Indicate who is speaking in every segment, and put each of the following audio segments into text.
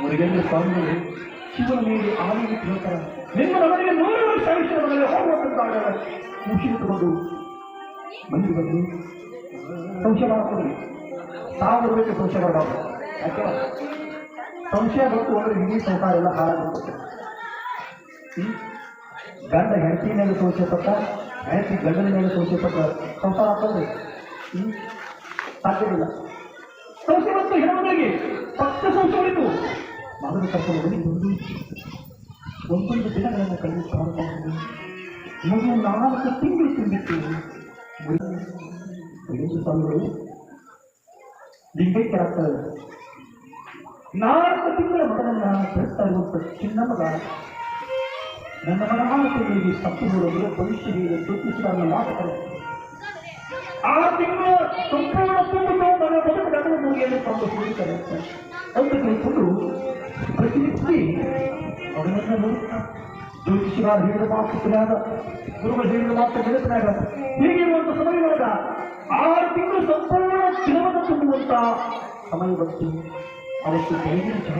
Speaker 1: ಮುರುಗೇಂದ್ರ ಸ್ವಾಮಿಗಳು ಶಿವನ ಮೇಲೆ ಆಲಿಗೆ ಹೇಳ್ತಾರೆ ನಿಮ್ಮ ನಮಗೆ ನೂರು ವರ್ಷ ಆಯುಷ್ಯದ ಮನೆಗೆ ಹೋಗುವಂತಾಗ ಮುಗಿಸಿಟ್ಟುಕೊಂಡು ಮಂದಿ ಬಂದು ಸಂಶಯ ಮಾಡ್ಕೊಡ್ರಿ. ತಾವು ಬರಬೇಕು ಸಂಶಯ ಮಾಡಬಾರ್ದು ಯಾಕೆ? ಸಂಶಯ ಬಂತು ಅಂದ್ರೆ ಇಡೀ ಸಂಸಾರ ಎಲ್ಲ ಹಾಳಾಗುತ್ತೆ? ಗಂಡ ಹೆಂಡತಿ ಮೇಲೆ ಸಂಶಯ ಹೆಂಡತಿ ಗಂಡನ ಮೇಲೆ ಸಂಶಯ ಸಂಸಾರ ಹ್ಮ್? ಸಾಧ್ಯವಿಲ್ಲ. ಸಂಶಯ ಬಂತು ಹೆಣ್ಮಗಳಿಗೆ ಪಕ್ಕ ಮಗನ ಕರ್ಕೊಂಡು ಒಂದು ಒಂದೊಂದು ದಿನಗಳನ್ನು ಕಳೆದು ಕಾಣಬಹುದು ಮಗು ನಾಲ್ಕು ತಿಂಗಳು ಮುರುಗೇಂದ್ರ ಸ್ವಾಮಿಗಳು ಲಿಂಗೈಕ್ಯರಾಗ್ತಾರೆ ನಾಲ್ಕು ತಿಂಗಳ ಮಗನನ್ನ ಬೆಳೆಸ್ತಾ ಇರುವಂತ ಚಿನ್ನ ಮಗ ನನ್ನ ಮನ ತಪ್ಪು ಆ ತಿಂಗಳ ಸಂಪೂರ್ಣ ಬದುಕು ಪಾಪ ಕುಡಿತಾರೆ ಅಂತ ತಿಳ್ಕೊಂಡು ಪ್ರತಿನಿತ್ಯ ಅವನನ್ನ ನೋಡುತ್ತಾ ಜ್ಯೋತಿಷಿಗ ಹೇಳಿದ ಮಾತುಕನಾದ ಗುರುಗಳು ಹೇಳಿದ ಮಾತ್ರ ಬೆಳೆಸಿದಾಗ ಹೀಗಿರುವಂತ ಸಮಯವಾಗ ಆರು ತಿಂಗಳು ಸಂಪೂರ್ಣ ದಿನವನ್ನು ತುಂಬುವಂತ ಸಮಯ ಬಂತು. ಅವತ್ತು ಮಾಡಿಕೊಂಡು.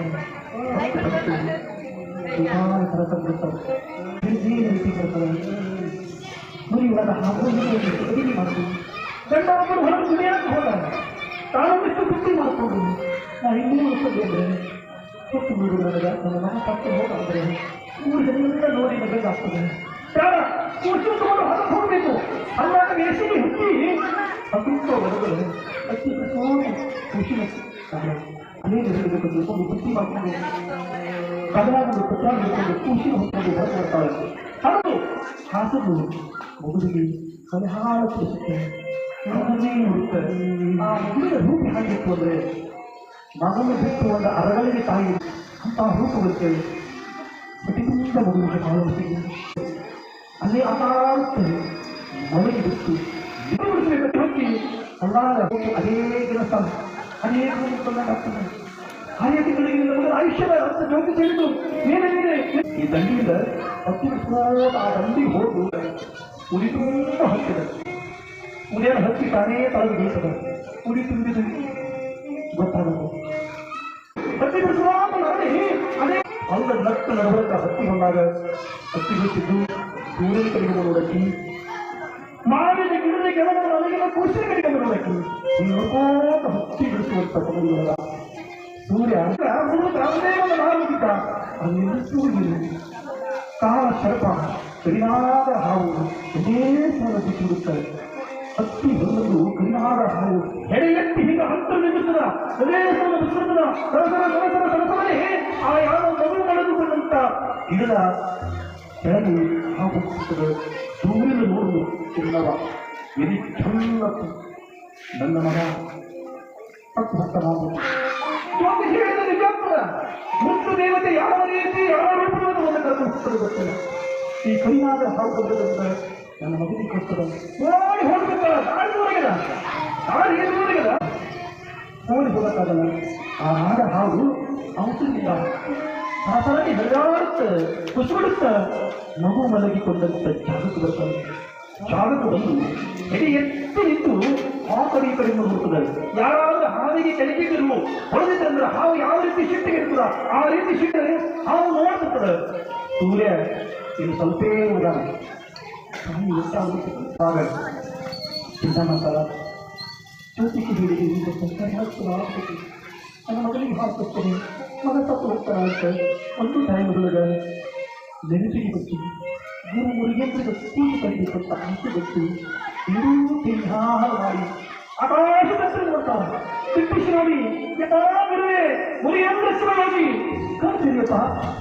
Speaker 1: ನಾ ಇನ್ನೂ ಅಂದ್ರೆ ಕೊಟ್ಟು ಬಿಡು ನನಗೆ ನನ್ನ ಮನ ಪಟ್ಟು ಹೋಗಂದ್ರೆ ಮೂರು ಜನರಿಂದ ನೋಡಿ ನಗದಾಗ್ತದೆ ಪ್ರಾಣ ಕೂರ್ಚು ತಗೊಂಡು ಹೊರಗೆ ಹೋಗಬೇಕು ಅಲ್ಲಾಗ ಎಸಿಗೆ ಹುಟ್ಟಿ ಅದುಕ್ಕ ಬರಗಳು ಅತಿ ನೋಡಿ ಖುಷಿ ಅನೇಕ ಹೇಳಬೇಕು ಒಂದು ಬುದ್ಧಿ ಮಾಡಿಕೊಂಡು ಬದಲಾಗಲು ಪುತ್ರ ಹಿಡ್ಕೊಂಡು ಖುಷಿ ಹೊತ್ಕೊಂಡು ಹೊರಗೆ ಬರ್ತಾಳೆ ಹೌದು ಹಾಸಲು ಮಗುವಿಗೆ ಸಲಹಾರ ತಿಳಿಸುತ್ತೆ ಮಗನೇ ಹುಡುಕ್ತೆ ಆ ಮಗುವಿನ ರೂಪ ಹೇಗಿತ್ತು ಅಂದ್ರೆ ಮಗನ ಬಿಟ್ಟು ಒಂದು ಅರಗಳಿಗೆ ತಾಯಿ ಅಂತ ರೂಪ ಬರುತ್ತೆ ಪ್ರತಿಯೊಂದ ಮಗುವಿಗೆ ಭಾಗವಹಿಸಿ ಅಲ್ಲಿ ಅಂತ ಮನೆಗೆ ಬಿಟ್ಟು ಹೋಗಿ ಅದೇ ಕೆಲಸ. ಅನೇಕ ಆಗ್ತದೆ. ಅನೇಕ ತಿಂಗಳಿಗೆ ನಮಗೆ ಆಯುಷ್ಯದ ಅಂತ ಜೋತಿ ತಿಳಿದು ಏನೇನಿದೆ? ಈ ದಂಡಿಯಿಂದ ಹತ್ತು ಬಿಟ್ಟು ಆ ದಂಡಿ ಹೋಗು ಉಡಿ ತುಂಬ ಉಡಿಯನ್ನು ಹತ್ತಿ ತಾನೇ ತಾಳು ಬೀಳ್ತದೆ. ಉಡಿ ತುಂಬಿದ ನಡವಳಿಕ ಹತ್ತಿ ಬಂದಾಗ ಹತ್ತಿ ಬಿಟ್ಟಿದ್ದು ಸೂರ್ಯನ ಕಡೆಗೆ ಮಾವಿನ ಗಿಡದ ಗೆಲವು ನನಗಿನ ಖುಷಿ ಕಡೆಗೆ ನೋಡಕ್ಕೆ ನೋಡ್ಕೋತ ಹತ್ತಿ ಬಿಡಿಸುವಂತ ಸಮಯದೊಳಗ ಸೂರ್ಯ ರಾಮದೇವನ ನಾವಿದ್ದ ಅಲ್ಲಿ ಸೂರ್ಯ ಕಾಲ ಸರ್ಪ ಸರಿಯಾದ ಹಾವು ಅದೇ ಸಲ ಬಿಟ್ಟಿರುತ್ತಾರೆ ಹತ್ತಿ ಬಂದದ್ದು ಕಣ್ಣಾರ ಹಾಲು ಎಡೆ ಎತ್ತಿ ಹೀಗ ಹತ್ತು ನಿಲ್ಲಿಸದ ಅದೇ ಸಲ ಸರಸರ ಸರಸರ ಸರಸರೇ ಆ ಯಾವ ಮಗು ನಡೆದುಕೊಂಡಂತ. ಇದರ ಕೆಳಗೆ ಆ ಪುಸ್ತಕಗಳು ಸೂರ್ಯನ ನೋಡುವುದು ಚಿನ್ನವ ಎದಿ ಚಲ್ಲತ್ತು ನನ್ನ ಮಗ. ಹತ್ತು ಹತ್ತ ನಾವು ಜ್ಯೋತಿಷಿ ಹೇಳಿದ ನಿಜಾಗ್ತದ ಮುತ್ತು ದೇವತೆ ಯಾವ ರೀತಿ, ಯಾವ ರೂಪವನ್ನು ಒಂದು ಗೊತ್ತಿಲ್ಲ. ಈ ಕೈನಾದ ಹಾವು ಬಂದದಂತ ನನ್ನ ಮಗುವಿಗೆ ಕೊಡ್ತದ ಓಡಿ ಹೋಗ್ಬೇಕಲ್ಲ ನೋಡಿ ಹೋಗಕ್ಕಾಗಲ್ಲ ಆ ನಾಡ ಹಾವು ಅವಸರದಿಂದ ಸರಸರಾಗಿ ಹರಿದಾಡುತ್ತೆ ಕುಸಿಬಿಡುತ್ತ ಮಗು ಮಲಗಿಕೊಂಡಂತ ಜಾಗಕ್ಕೆ ಬರ್ತಾರೆ ಜಾಗಕ್ಕೆ ಬಂದು ಎಡೆ ಎತ್ತಿ ನಿಂತು ಆ ಕಡೆ ಈ ಕಡೆ ಹೋಗ್ತದೆ ಯಾರಾದ್ರೂ ಹಾವಿಗೆ ಕೆಳಗೆ ಇರುವ ಹೊಡೆದಿದ್ದಂದ್ರೆ ಹಾವು ಯಾವ ರೀತಿ ಶಿಟ್ಟಿಗೆ ಇರ್ತದ ಆ ರೀತಿ ಶಿಟ್ಟರೆ ಹಾವು ನೋಡ್ತಿರ್ತದೆ ಸೂರ್ಯ ಇದು ಸ್ವಲ್ಪೇ ಉದಾರ ತಾಯಿ ಎಷ್ಟಾಗುತ್ತೆ ಚಿಂತ ಮಾಡ್ತಾರ ಜ್ಯೋತಿಷಿ ಹೇಳಿದೆ ಈಗ ಸರ್ಕಾರಿ ಹಾಕ್ತದ ಆಗ್ತದೆ ನನ್ನ ಮಗನಿಗೆ ಹಾಕ್ತೇನೆ ಮಗ ತಪ್ಪು ಹೋಗ್ತಾರ ಅಂತ ಒಂದು ಟೈಮ್ ಒಳಗೆ ನೆನಪಿಗೆ ಗೊತ್ತು ಗುರು ಮುರುಗೇಂದ್ರ ಕೂಲಿ ಕಲಿಬೇಕು ಅಂತ ಆಸೆ ಗೊತ್ತು ಇಡೂ ತಿಂಹಾರ ಮಾಡಿ ಆಕಾಶದಲ್ಲಿ ನೋಡ್ತಾರ ತಿಪ್ಪಿಸಿ ನೋಡಿ ಯಥಾ ಗುರುವೇ ಮುರುಗೇಂದ್ರ ಶಿವಯೋಗಿ ಕರ್ತಿರಿಯಪ್ಪ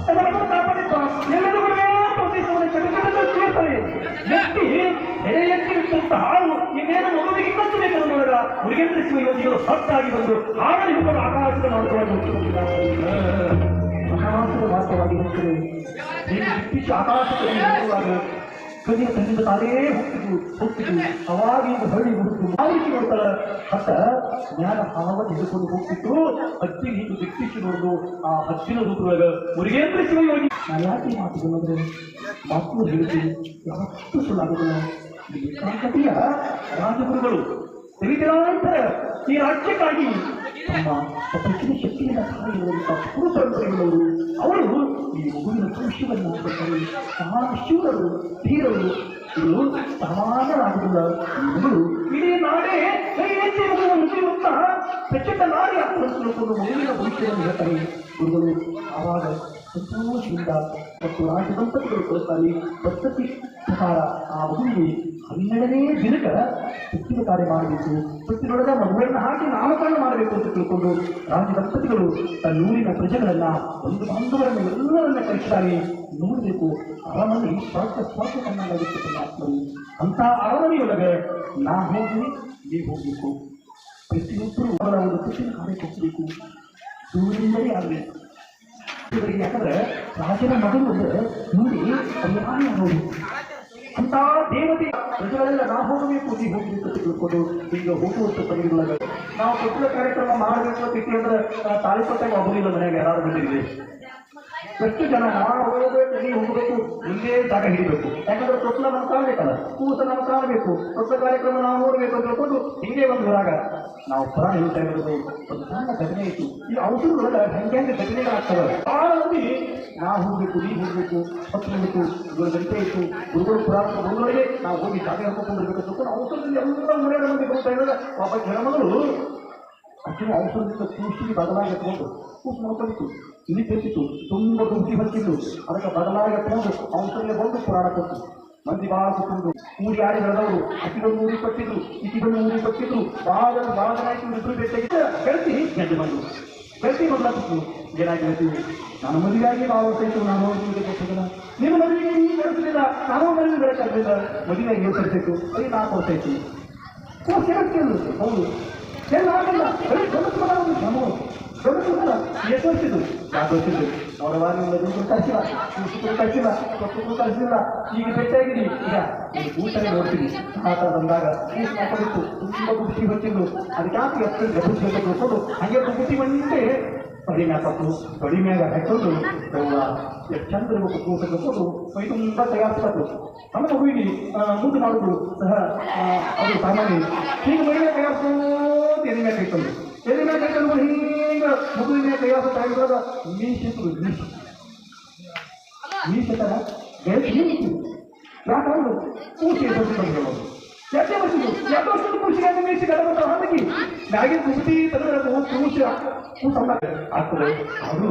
Speaker 1: ನನ್ನ ಮಗನ ಕಾಪಾಡಿಪ್ಪ ಎಲ್ಲರೂ ಗುರುವೇ ಅಂತ ಉದ್ದೇಶವನ್ನು ಚಟಚಟದಲ್ಲಿ ಸೇರ್ತಾರೆ ಎತ್ತಿ ಎಡೆ ಎತ್ತಿ ಮುರುಗೇಂದ್ರ ಶಿವಯೋಗಿಗಳು ಸತ್ತಾಗಿ ಬಂದು ಹಾಡಲಿ ಇಬ್ಬರು ಆಕಾಶದ ಮಾರ್ಗವಾಗಿ ಆಕಾಶದ ಮಾರ್ಗವಾಗಿ ಹೋಗ್ತದೆ ಬ್ರಿಟಿಷ್ ಆಕಾಶದಲ್ಲಿ ಕಲಿಯ ತನ್ನಿಂದ ತಾನೇ ಹೋಗ್ತಿದ್ವು ಹೋಗ್ತಿದ್ದು ಅವಾಗಿಂದ ಹಳ್ಳಿ ಹುಡುಕು ಮಾಹಿತಿ ನೋಡ್ತಾಳೆ. ಅತ್ತ ಜ್ಞಾನ ಹಾವ ತೆಗೆದುಕೊಂಡು ಹೋಗ್ತಿತ್ತು. ಹತ್ತಿ ಹಿಂದೆ ದಿಕ್ಕಿಸಿ ನೋಡಿದ್ರು ಆ ಹತ್ತಿನ ರೂಪದಾಗ ಮುರುಗೇಂದ್ರ ಶಿವಯೋಗಿ ನಾ ಯಾಕೆ ಮಾತು ಬಂದ್ರೆ ಮಾತು ಹೇಳಿದ್ದು ಯಾವತ್ತೂ ಸುಳ್ಳಾಗುದಿಲ್ಲ. ಏಕಾಂತತೆಯ ರಾಜಗುರುಗಳು ತಿಳಿದಿರಾಂತರ ಈ ರಾಜ್ಯಕ್ಕಾಗಿ ತಮ್ಮ ಪ್ರಕೃತಿಯ ಶಕ್ತಿಯಿಂದ ಸಾರಿರುವಂಥ ಪುರುಷರು ಅವರು ಈ ಮಗುವಿನ ಪುರುಷವನ್ನು ಶಿವರು ಧೀರರು ಇದು ಸಮಾನರಾಗಿರುವ ಮಗಳು ಇಡೀ ನಾಡೇ ಕೈ ಎತ್ತಿ ಮಗುವನ್ನು ಮುಗಿಯುತ್ತಾ ಪ್ರಚಂಡ ನಾಡಿ ಆಕ್ರಮಿಸಿಕೊಂಡು ಮಗುವಿನ ಭವಿಷ್ಯವನ್ನು ಹೇಳ್ತಾರೆ. ಗುರುಗಳು, ಆವಾಗ ಸಂತೋಷದಿಂದ ಮತ್ತು ರಾಜ ದಂಪತಿಗಳು ಕೊಡುತ್ತಾರೆ. ಪದ್ಧತಿ ಪ್ರಕಾರ ಆ ಮಗುವಿಗೆ ಹನ್ನೆರಡನೇ ದಿನಕ ಹುಟ್ಟಿನ ಕಾರ್ಯ ಮಾಡಬೇಕು. ಹುಟ್ಟಿನೊಳಗ ಮಗುಗಳನ್ನು ಹಾಕಿ ನಾಮಕರಣ ಮಾಡಬೇಕು ಅಂತ ತಿಳ್ಕೊಂಡು ರಾಜ ದಂಪತಿಗಳು ತನ್ನೂರಿನ ಪ್ರಜೆಗಳನ್ನ, ಒಂದು ಬಾಂಧವರನ್ನು ಎಲ್ಲರನ್ನ ಕಲಿಸ್ತಾರೆ ನೋಡಬೇಕು. ಅರಮನೆ ಸ್ವಲ್ಪ ಸ್ವರ್ಗ ಕಣ್ಣಾಗುತ್ತೆ ಪುಣ್ಯಾತ್ಮರು. ಅಂತ ಅರಮನೆಯೊಳಗೆ ನಾ ಹೋಗಿ ನೀವು ಹೋಗಬೇಕು. ಪ್ರತಿಯೊಬ್ಬರು ಅವರ ಒಂದು ಖುಷಿನ ಕಾರ್ಯ ಕೊಡಬೇಕು ದೂರಿಂದಲೇ ಆಗಬೇಕು. ಯಾಕಂದ್ರೆ ರಾಜನ ಮಗನ ಮುಂದೆ ನೋಡಿ ಕಲ್ಯಾಣ ನೋಡಿ ಅಂತ ದೇವತೆ ಪ್ರಜೆಗಳೆಲ್ಲ ನಾ ನೀವು ಹೋಗಬೇಕು ಅಂತ ತಿಳ್ಕೊಂಡು ಈಗ ಹೋಗುವಂತ ಪದಗಳೊಳಗೆ ನಾವು ಕೊಟ್ಟಿರೋ ಕಾರ್ಯಕ್ರಮ ಮಾಡಬೇಕು ಅಂತ ಇಟ್ಟಿ ಅಂದ್ರೆ ಆ, ತಾಳಿ ಕೊಟ್ಟಾಗ ಒಬ್ಬರಿಲ್ಲ ಮನೆಯಾಗ ಯಾರು ಬಂದಿದ್ದೀವಿ ಎಷ್ಟು ಜನ ನಾವು ಹೋಗಬೇಕು ನೀವು ಹೋಗಬೇಕು ಇಲ್ಲೇ ಜಾಗ ಹಿಡಿಬೇಕು. ಯಾಕಂದ್ರೆ ಸ್ವಪ್ನ ನಾವು ಕಾಣಬೇಕಲ್ಲ ಕೂಸ ನಾವು ಕಾಣಬೇಕು. ಹೊಸ ಕಾರ್ಯಕ್ರಮ ನಾವು ನೋಡಬೇಕು ಅಂತ ಹೇಳ್ಕೊಂಡು ಹಿಂಗೆ ಒಂದು ಹೊರಾಗ ನಾವು ಪುರಾಣ ಹೇಳ್ತಾ ಇರೋದು, ಒಂದು ಸಣ್ಣ ಘಟನೆ ಇತ್ತು. ಈ ಔಷಧಗಳ ಹೆಂಗೆ ಘಟನೆಗಳಾಗ್ತವೆ ಆ ಮಂದಿ ನಾವು ಹೋಗಬೇಕು, ನೀವು ಹೋಗಬೇಕು ಹೊತ್ತು ಹೋಗಬೇಕು ಇವರ ಗಂಟೆ ಇತ್ತು, ಗುರುಗಳು ಪುರಾಣ ಗುರುಗಳಿಗೆ ನಾವು ಹೋಗಿ ಜಾಗ ಹೇಳ್ಕೊಂಡು ಬರ್ಬೇಕು ಅಂತ ಔಷಧದಲ್ಲಿ ಎಲ್ಲ ಮನೆಯ ಮಂದಿ ಬರ್ತಾ ಇದ್ದಾರೆ. ಪಾಪ ಹೆಣ್ಮಗಳು ಅಕ್ಕಿನ ಔಷಧದಿಂದ ಕೂಸಿಗೆ ಬದಲಾಗಿ ಎತ್ಕೊಂಡು ಕೂಸು ನೋಡ್ಕೊಂಡಿತ್ತು ಇಲ್ಲಿ ತೆತ್ತಿತ್ತು ತುಂಬ ದುಡ್ಡಿ ಹಚ್ಚಿತ್ತು ಅದಕ್ಕೆ ಬದಲಾಗಿ ತಗೊಂಡು ಔಷಧಿಗೆ ಬಂದು ಪುರಾಣ ಕೊಟ್ಟು ಮಂದಿ ಬಹಳ ಸುತ್ತಿದ್ರು ಊರಿ ಯಾರು ಬೆಳೆದವರು ಅತಿಗಳು ಊರಿಗೆ ಕೊಟ್ಟಿದ್ರು ಇತಿಗಳು ಊರಿಗೆ ಕೊಟ್ಟಿದ್ರು. ಬಹಳ ಜನ ಭಾಳ ಜನ ಆಯ್ತು ಇಬ್ಬರು ಭೇಟಿಯಾಗಿದ್ದ ಗೆಳತಿ ಗೆದ್ದು ಬಂದು. ಗೆಳತಿ ಮೊದಲಾಗ್ತಿತ್ತು ಏನಾಗಿ ಹೇಳ್ತೀವಿ ನಾನು ಮದುವೆಯಾಗಿ ಭಾಳ ವರ್ಷ ನಾನು ಹೋಗಿ ಕೊಟ್ಟಿಲ್ಲ ನಿಮ್ಮ ಮದುವೆಗೆ ನೀವು ಬೆಳೆಸಲಿಲ್ಲ. ನಾನು ಮದುವೆ ಬೆಳಕಾಗಲಿಲ್ಲ ಮದುವೆಯಾಗಿ ಏನು ಕಳಿಸಿತ್ತು ಅದೇ ವರ್ಷ ಆಯ್ತು. ಓ ಕೇಳ್ತಿದ್ರು ಹೌದು. ಎಲ್ಲ ಆಗಲ್ಲ. ಬರೀ ಗಮನಿಸ್ ವರ್ಷದ್ದು ನಾಲ್ಕು ವರ್ಷದ್ದು ಅವರ ವಾರ ದುಡ್ಡು ಕಳಿಸಿಲ್ಲ ಕೊಟ್ಟು ಈಗ ಭೇಟಿಯಾಗಿರಿ ಈಗ ಊಟ ನೋಡ್ತೀನಿ ಆ ಥರ ಬಂದಾಗ ಹಾಕೊಂಡಿತ್ತು ತುಂಬ ಬುಟ್ಟಿ ಹೊಚ್ಚಿದ್ದು ಅದಕ್ಕೆ ಯಾಕೆ ಎಷ್ಟು ಗಬುಟ್ಟಿ ಅಂತ ತಿಳ್ಕೊಂಡು ಹಂಗೆ ಬುಟ್ಟಿ ಬಂದಿದ್ದೆ ಕಡಿಮೆ ಹಾಕೋದು ಕಡಿಮೆಯಾಗ ಹಾಕೊಂಡು ಕಟ್ಕೊಂಡು ಮೈ ತುಂಬ ತಯಾರಿಸ್ಬೇಕು ನಮ್ಮ ಮಗುವಿಗೆ ಮುಂದೆ ಮಾಡೋದು ಸಹ ಅದು ಸಾಮಾನ್ಯ ಹೀಗೆ ಮೈನ ತಯಾರಿಸ್ಕೊಂಡು ಎದೆ ಮೇಲೆ ಕೈಕೊಂಡು ಎದೆ ಹಿಂಗೆ ಮಗುವಿನ ತಯಾರಿಸೋ ಟೈಮ್ದಾಗ ಮೀಸಿತು ಮೀಸು ಮೀಸು. ತರ ಮೀಸು ಯಾಕಂದ್ರೆ ಬಂದು ಯಾಕೆ ಬರ್ತಿದ್ದು ಯಾಕೆ ವರ್ಷದ ಅಂದ್ರೆ ಮೀಸಿ ಗಡ ಹಾಕಿ ಹಂದಕ್ಕೆ ಮ್ಯಾಗಿನ ಕುಸಿ ತೆಗೆದ್ರೆ ಕೂಸಿ ಕೂಸ ಆಗ್ತದೆ. ಅದು